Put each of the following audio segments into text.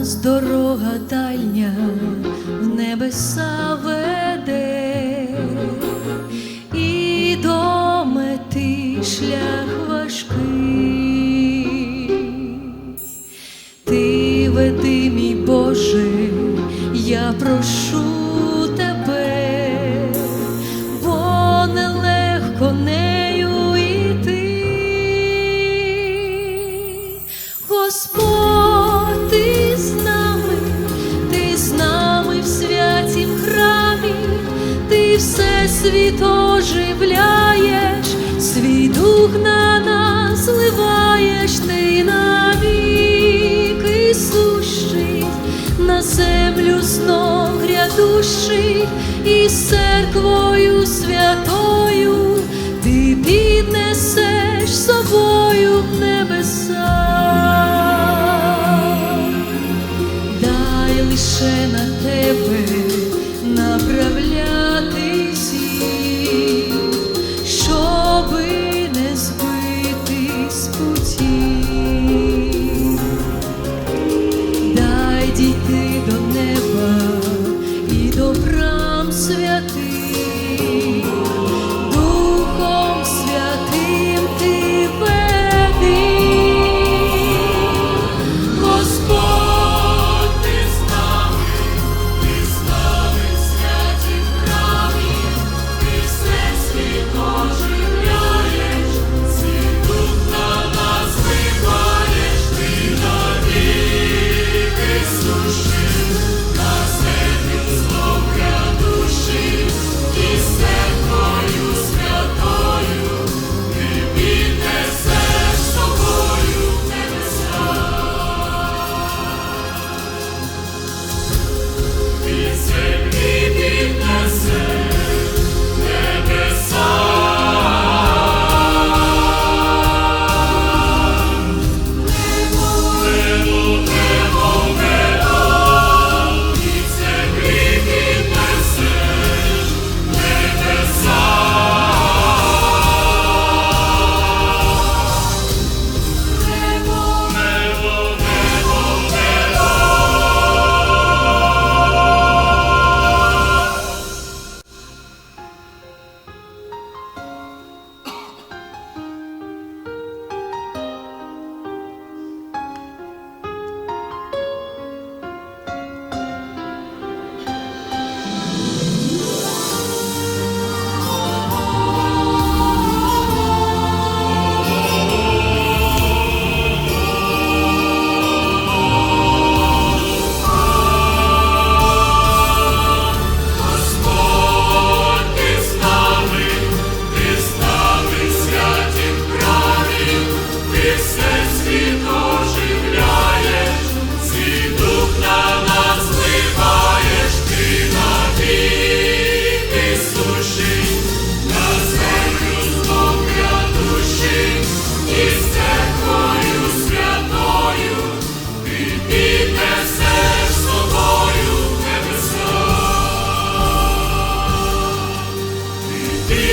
нас дорога дальня в небеса веде, і до мети шлях важкий. Ти веди, мій Боже, я прошу світ оживляєш, свій дух на нас зливаєш, ти навіки сущий, на землю знов грядущий, і церквою святою ти піднесеш собою в небеса. Дай лише на тебе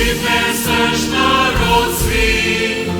піднесеш народ свій.